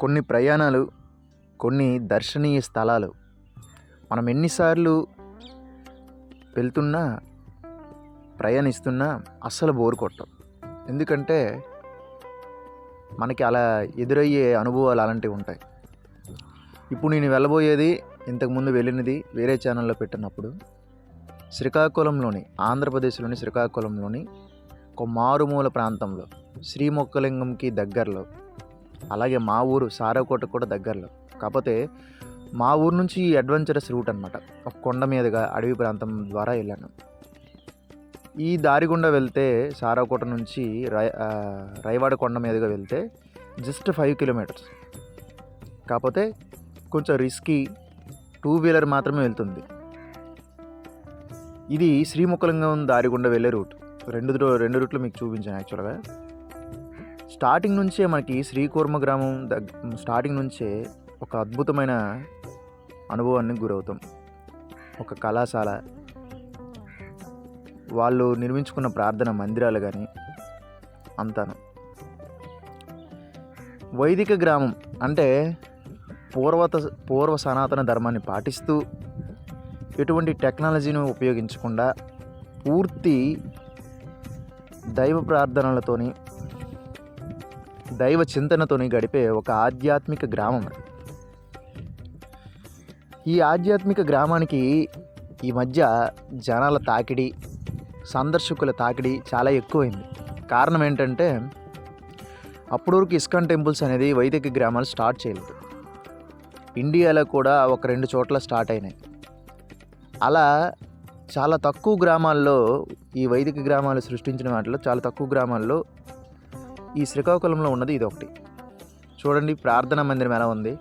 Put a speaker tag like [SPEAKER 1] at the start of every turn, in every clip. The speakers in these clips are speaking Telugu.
[SPEAKER 1] కొన్ని ప్రయాణాలు కొన్ని దర్శనీయ స్థలాలు. మనం ఎన్నిసార్లు వెళ్తున్నా ప్రయాణిస్తున్నా అస్సలు బోర్ కొట్టం. ఎందుకంటే మనకి అలా ఎదురయ్యే అనుభవాలు అలాంటివి ఉంటాయి. ఇప్పుడు నేను వెళ్ళబోయేది ఇంతకుముందు వెళ్ళినది వేరే ఛానల్లో పెట్టినప్పుడు శ్రీకాకుళంలోని ఆంధ్రప్రదేశ్లోని శ్రీకాకుళంలోని ఒక మారుమూల ప్రాంతంలో శ్రీమొక్కలింగంకి దగ్గరలో అలాగే మా ఊరు సారకోట కూడా దగ్గరలో. కాకపోతే మా ఊరు నుంచి ఈ అడ్వెంచరస్ రూట్ అనమాట ఒక కొండ మీదుగా అడవి ప్రాంతం ద్వారా వెళ్ళాను. ఈ దారి గుండా వెళ్తే సారాకోట నుంచి రై రైవాడ కొండ మీదుగా వెళ్తే జస్ట్ ఫైవ్ కిలోమీటర్స్. కాకపోతే కొంచెం రిస్కీ టూ వీలర్ మాత్రమే వెళ్తుంది. ఇది శ్రీముఖలింగం దారి గుండా వెళ్ళే రూట్. రెండు రెండు రూట్లు మీకు చూపించాను యాక్చువల్గా. స్టార్టింగ్ నుంచే మనకి శ్రీకూర్మ గ్రామం దగ్గ స్టార్టింగ్ నుంచే ఒక అద్భుతమైన అనుభవానికి గురవుతాం. ఒక కళాశాల. వాళ్ళు నిర్మించుకున్న ప్రార్థన మందిరాలు కానీ అంతాను. వైదిక గ్రామం అంటే పూర్వత పూర్వ సనాతన ధర్మాన్ని పాటిస్తూ ఎటువంటి టెక్నాలజీని ఉపయోగించకుండా పూర్తి దైవ ప్రార్థనలతోని దైవ చింతనతోని గడిపే ఒక ఆధ్యాత్మిక గ్రామం అది. ఈ ఆధ్యాత్మిక గ్రామానికి ఈ మధ్య జనాల తాకిడి సందర్శకుల తాకిడి చాలా ఎక్కువైంది. కారణం ఏంటంటే అప్పటి వరకు ఇస్కాన్ టెంపుల్స్ అనేది వైదిక గ్రామాలు స్టార్ట్ చేయలేదు. ఇండియాలో కూడా ఒక రెండు చోట్ల స్టార్ట్ అయినాయి. అలా చాలా తక్కువ గ్రామాల్లో ఈ వైదిక గ్రామాలు సృష్టించిన వాటిలో చాలా తక్కువ గ్రామాల్లో ఈ శ్రీకాకుళంలో ఉన్నది ఇది ఒకటి చూడండి ప్రార్థనా మందిరం ఎలా ఉంది.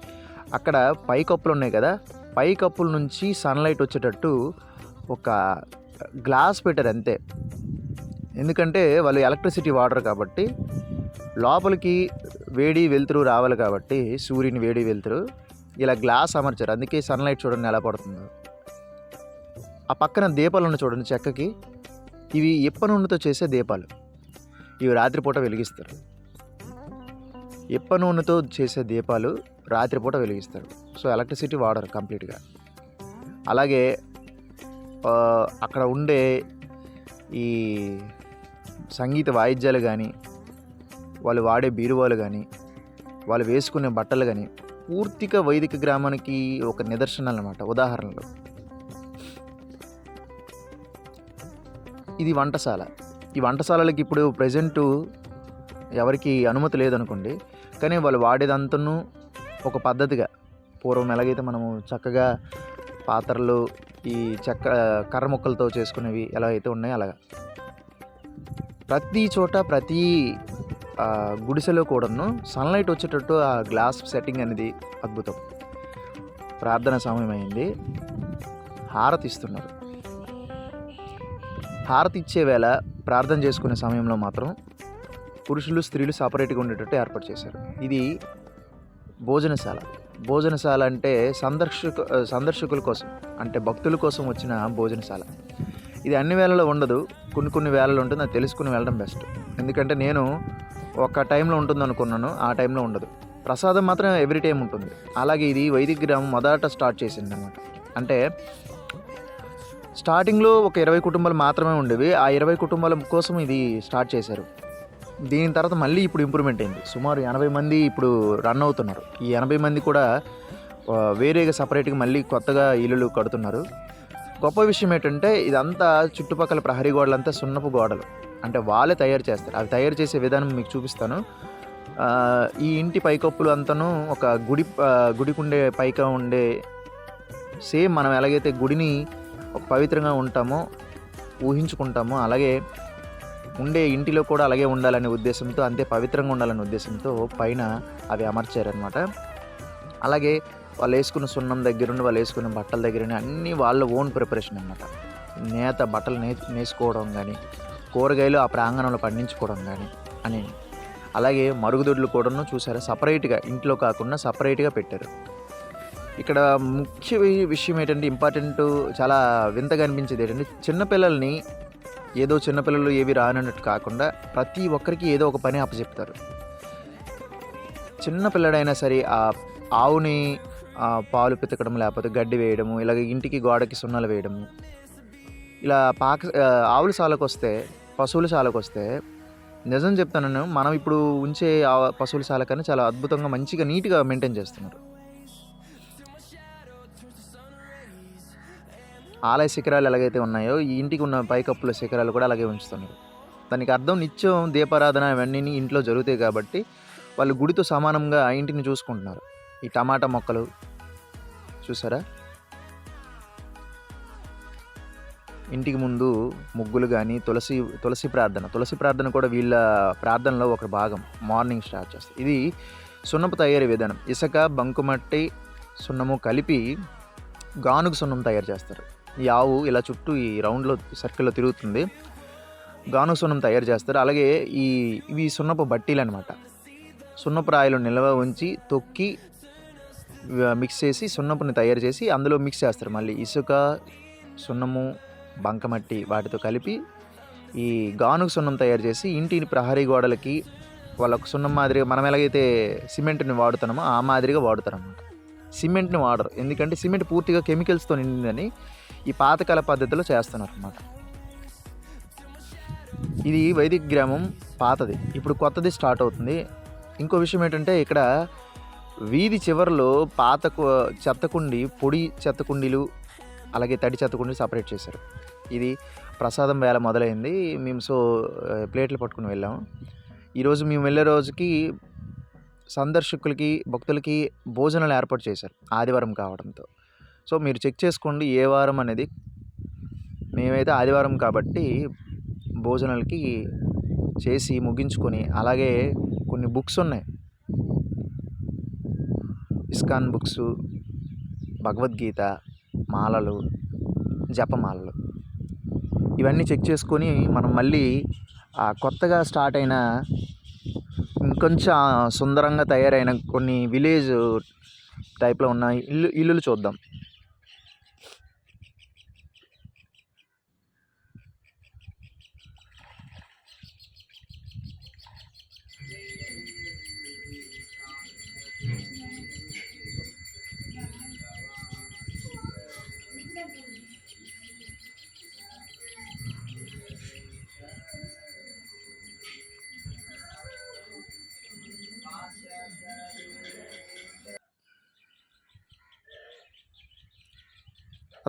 [SPEAKER 1] అక్కడ పై కప్పులు ఉన్నాయి కదా పై కప్పుల నుంచి సన్లైట్ వచ్చేటట్టు ఒక గ్లాస్ పెట్టారు అంతే. ఎందుకంటే వాళ్ళు ఎలక్ట్రిసిటీ వాడరు కాబట్టి లోపలికి వేడి వెలుతురు రావాలి కాబట్టి సూర్యుని వేడి వెలుతురు ఇలా గ్లాస్ అమర్చారు. అందుకే సన్లైట్ చూడండి ఎలా పడుతుందో. ఆ పక్కన దీపాలు చూడండి చెక్కకి. ఇవి ఇప్పనుండితో చేసే దీపాలు. ఇవి రాత్రిపూట వెలిగిస్తారు. ఇప్ప నూనెతో చేసే దీపాలు రాత్రిపూట వెలిగిస్తారు. సో ఎలక్ట్రిసిటీ వాడరు కంప్లీట్గా. అలాగే అక్కడ ఉండే ఈ సంగీత వాయిద్యాలు కానీ వాళ్ళు వాడే బీరువాలు కానీ వాళ్ళు వేసుకునే బట్టలు కానీ పూర్తిగా వైదిక గ్రామానికి ఒక నిదర్శనం అనమాట ఉదాహరణలు. ఇది వంటశాల. ఈ వంటశాలలకి ఇప్పుడు ప్రజెంటు ఎవరికి అనుమతి లేదనుకోండి కానీ వాళ్ళు వాడేదంతను ఒక పద్ధతిగా. పూర్వం ఎలాగైతే మనము చక్కగా పాత్రలు ఈ చెక్క కర్ర ముక్కలతో చేసుకునేవి ఎలా అయితే ఉన్నాయో అలాగా. ప్రతి చోట ప్రతి గుడిసెలో కూడాను సన్లైట్ వచ్చేటట్టు ఆ గ్లాస్ సెట్టింగ్ అనేది అద్భుతం. ప్రార్థన సమయం అయింది. హారతి హారతి ఇచ్చే వేళ ప్రార్థన చేసుకునే సమయంలో మాత్రం పురుషులు స్త్రీలు సపరేట్గా ఉండేటట్టు ఏర్పాటు చేశారు. ఇది భోజనశాల. భోజనశాల అంటే సందర్శక సందర్శకుల కోసం అంటే భక్తుల కోసం వచ్చిన భోజనశాల. ఇది అన్ని వేళలో ఉండదు. కొన్ని కొన్ని వేళలు ఉంటుంది. అది తెలుసుకుని వెళ్ళడం బెస్ట్. ఎందుకంటే నేను ఒక టైంలో ఉంటుంది అనుకున్నాను. ఆ టైంలో ఉండదు. ప్రసాదం మాత్రం ఎవ్రీ టైం ఉంటుంది. అలాగే ఇది వైదిక గ్రామం మొదట స్టార్ట్ చేసింది అనమాట అంటే స్టార్టింగ్లో ఒక ఇరవై కుటుంబాలు మాత్రమే ఉండేవి. ఆ ఇరవై కుటుంబాల కోసం ఇది స్టార్ట్ చేశారు. దీని తర్వాత మళ్ళీ ఇప్పుడు ఇంప్రూవ్మెంట్ అయింది. సుమారు ఎనభై మంది ఇప్పుడు రన్ అవుతున్నారు. ఈ ఎనభై మంది కూడా వేరేగా సపరేట్గా మళ్ళీ కొత్తగా ఇల్లులు కడుతున్నారు. గొప్ప విషయం ఏంటంటే ఇదంతా చుట్టుపక్కల ప్రహరీ గోడలంతా సున్నపు గోడలు. అంటే వాళ్ళే తయారు చేస్తారు. అవి తయారు చేసే విధానం మీకు చూపిస్తాను. ఈ ఇంటి పైకప్పులు అంతను ఒక గుడి గుడికి ఉండే పైక ఉండే సేమ్ మనం ఎలాగైతే గుడిని పవిత్రంగా ఉంటామో ఊహించుకుంటామో అలాగే ఉండే ఇంటిలో కూడా అలాగే ఉండాలనే ఉద్దేశంతో అంతే పవిత్రంగా ఉండాలనే ఉద్దేశంతో పైన అవి అమర్చారనమాట అలాగే వాళ్ళు వేసుకున్న సున్నం దగ్గరుండి వాళ్ళు వేసుకున్న బట్టల దగ్గర అన్నీ వాళ్ళ ఓన్ ప్రిపరేషన్ అనమాట నేత బట్టలు నే నేసుకోవడం కానీ కూరగాయలు ఆ ప్రాంగణంలో పండించుకోవడం కానీ అని. అలాగే మరుగుదొడ్లు కూడాను చూసారా? సపరేట్గా ఇంట్లో కాకుండా సపరేట్గా పెట్టారు. ఇక్కడ ముఖ్య విషయం ఏంటంటే ఇంపార్టెంట్ చాలా వింతగా అనిపించేది ఏంటంటే చిన్నపిల్లల్ని ఏదో చిన్నపిల్లలు ఏవి రానన్నట్టు కాకుండా ప్రతి ఒక్కరికి ఏదో ఒక పని అప్పచెప్తారు. చిన్న పిల్లడైనా సరే ఆ ఆవుని పాలు పితకడం లేకపోతే గడ్డి వేయడము ఇలాగ ఇంటికి గోడకి సున్నాలు వేయడము ఇలా పాక ఆవుల సాలకు వస్తే పశువుల సాలకు వస్తే నిజం చెప్తాను మనం ఇప్పుడు ఉంచే పశువుల సాల కన్నా చాలా అద్భుతంగా మంచిగా నీట్గా మెయింటైన్ చేస్తున్నారు. ఆలయ శిఖరాలు ఎలాగైతే ఉన్నాయో ఈ ఇంటికి ఉన్న పైకప్పుల శిఖరాలు కూడా అలాగే ఉంచుతున్నారు. దానికి అర్థం నిత్యం దీపారాధన ఇవన్నీ ఇంట్లో జరుగుతాయి కాబట్టి వాళ్ళు గుడితో సమానంగా ఆ ఇంటిని చూసుకుంటున్నారు. ఈ టమాటా మొక్కలు చూసారా? ఇంటికి ముందు ముగ్గులు కానీ తులసి తులసి ప్రార్థన. తులసి ప్రార్థన కూడా వీళ్ళ ప్రార్థనలో ఒక భాగం మార్నింగ్ స్టార్ట్ చేస్తారు. ఇది సున్నపు తయారీ విధానం. ఇసుక బంకుమట్టి సున్నము కలిపి గానుగు సున్నం తయారు చేస్తారు. ఈ ఆవు ఇలా చుట్టూ ఈ రౌండ్లో సర్కిల్లో తిరుగుతుంది. గాను సున్నం తయారు చేస్తారు. అలాగే ఈ ఇవి సున్నపు బట్టీలు అనమాట సున్నపు రాయలు నిల్వ ఉంచి తొక్కి మిక్స్ చేసి సున్నపుని తయారు చేసి అందులో మిక్స్ చేస్తారు. మళ్ళీ ఇసుక సున్నము బంకమట్టి వాటితో కలిపి ఈ గానుకు సున్నం తయారు చేసి ఇంటిని ప్రహరీ గోడలకి వాళ్ళకు సున్నం మాదిరిగా మనం ఎలాగైతే సిమెంట్ని వాడుతున్నామో ఆ మాదిరిగా వాడుతారు అన్నమాట సిమెంట్ని వాడరు. ఎందుకంటే సిమెంట్ పూర్తిగా కెమికల్స్తో నిండిందని ఈ పాతకాల పద్ధతిలో చేస్తున్నారు అన్నమాట ఇది వైదిక గ్రామం పాతది. ఇప్పుడు కొత్తది స్టార్ట్ అవుతుంది. ఇంకో విషయం ఏంటంటే ఇక్కడ వీధి చివరిలో పాత కు- చెత్త పొడి చెత్త కుండీలు అలాగే తడి చెత్త కుండీలు సపరేట్ చేశారు. ఇది ప్రసాదం వేళ మొదలైంది. మేము సో ప్లేట్లు పట్టుకుని వెళ్ళాము ఈరోజు మేము వెళ్ళే రోజుకి సందర్శకులకి భక్తులకి భోజనాలు ఏర్పాటు చేశారు ఆదివారం కావడంతో. సో మీరు చెక్ చేసుకోండి ఏ వారం అనేది. మేమైతే ఆదివారం కాబట్టి భోజనాలకి చేసి ముగించుకొని అలాగే కొన్ని బుక్స్ ఉన్నాయి. ఇస్కాన్ బుక్స్ భగవద్గీత మాలలు జపమాలలు. ఇవన్నీ చెక్ చేసుకొని మనం మళ్ళీ కొత్తగా స్టార్ట్ అయిన ఇంకొంచెం సుందరంగా తయారైన కొన్ని విలేజ్ టైప్లో ఉన్న ఇల్లు ఇల్లులు చూద్దాం.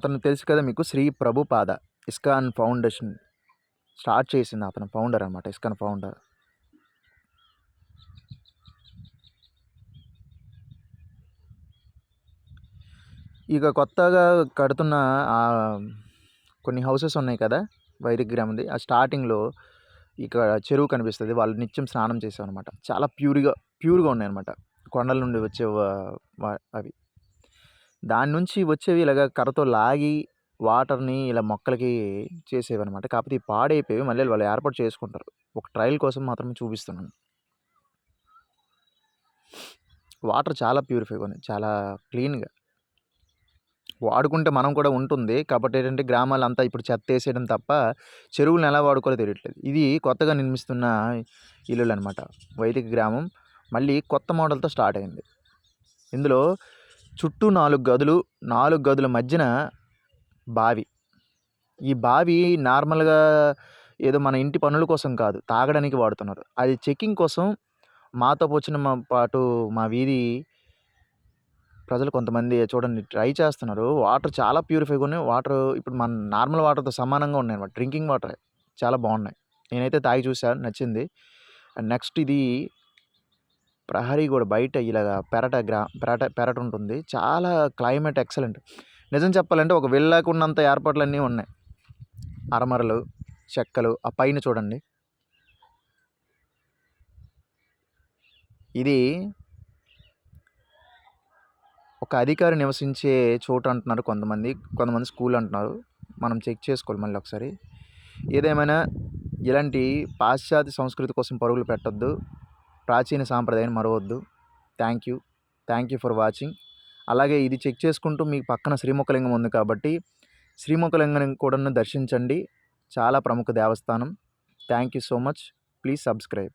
[SPEAKER 1] అతను తెలుసు కదా మీకు Shri Prabhupada ISKCON foundation. Start చేసింది అతను ఫౌండర్ అనమాట ఇస్కాన్ ఫౌండర్. ఇక కొత్తగా కడుతున్న కొన్ని హౌసెస్ ఉన్నాయి కదా వైదిక గ్రామంది ఆ స్టార్టింగ్లో ఇక్కడ చెరువు కనిపిస్తుంది వాళ్ళు నిత్యం స్నానం చేసాం అనమాట చాలా ప్యూర్గా ప్యూర్గా ఉన్నాయి అనమాట కొండల నుండి వచ్చే అవి. దాని నుంచి వచ్చేవి ఇలాగ కర్రతో లాగి వాటర్ని ఇలా మొక్కలకి చేసేవి అనమాట కాకపోతే ఈ పాడైపోయి మళ్ళీ వాళ్ళు ఏర్పాటు చేసుకుంటారు. ఒక ట్రయల్ కోసం మాత్రమే చూపిస్తున్నాను. వాటర్ చాలా ప్యూరిఫైగా ఉన్నాయి చాలా క్లీన్గా. వాడుకుంటే మనం కూడా ఉంటుంది. కాబట్టి ఏంటంటే గ్రామాలు అంతా ఇప్పుడు చెత్త వేసేయడం తప్ప చెరువులను ఎలా వాడుకోవాలో తెలియట్లేదు. ఇది కొత్తగా నిర్మిస్తున్న ఇల్లులు అనమాట వైదిక గ్రామం. మళ్ళీ కొత్త మోడల్తో స్టార్ట్ అయింది. ఇందులో చుట్టూ నాలుగు గదులు నాలుగు గదుల మధ్యన బావి. ఈ బావి నార్మల్గా ఏదో మన ఇంటి పనుల కోసం కాదు తాగడానికి వాడుతున్నారు. అది చెకింగ్ కోసం మాతో వచ్చిన మా పాటు మా వీధి ప్రజలు కొంతమంది చూడండి ట్రై చేస్తున్నారు. వాటర్ చాలా ప్యూరిఫైగా ఉన్నాయి. వాటర్ ఇప్పుడు మన నార్మల్ వాటర్తో సమానంగా ఉన్నాయి అనమాట డ్రింకింగ్ వాటర్. చాలా బాగున్నాయి. నేనైతే తాగి చూశాను నచ్చింది. అండ్ నెక్స్ట్ ఇది ప్రహరీ కూడా బయట ఇలాగ పెరట గ్రా పెరట పెరట ఉంటుంది. చాలా క్లైమేట్ ఎక్సలెంట్. నిజం చెప్పాలంటే ఒక వెళ్ళాకు ఉన్నంత ఏర్పాట్లన్నీ ఉన్నాయి. అరమరలు చెక్కలు ఆ పైన చూడండి. ఇది ఒక అధికారి నివసించే చోటు అంటున్నారు కొంతమంది. కొంతమంది స్కూల్ అంటున్నారు. మనం చెక్ చేసుకోవాలి మళ్ళీ ఒకసారి. ఏదేమైనా ఇలాంటి పాశ్చాత్య సంస్కృతి కోసం పరుగులు పెట్టొద్దు. ప్రాచీన సాంప్రదాయాన్ని మరవద్దు. Thank you. Thank you for watching. అలాగే ఇది చెక్ చేసుకుంటూ మీకు పక్కన శ్రీముఖలింగం ఉంది కాబట్టి శ్రీముఖలింగం కూడా దర్శించండి. చాలా ప్రముఖ దేవస్థానం. Thank you so much. Please subscribe.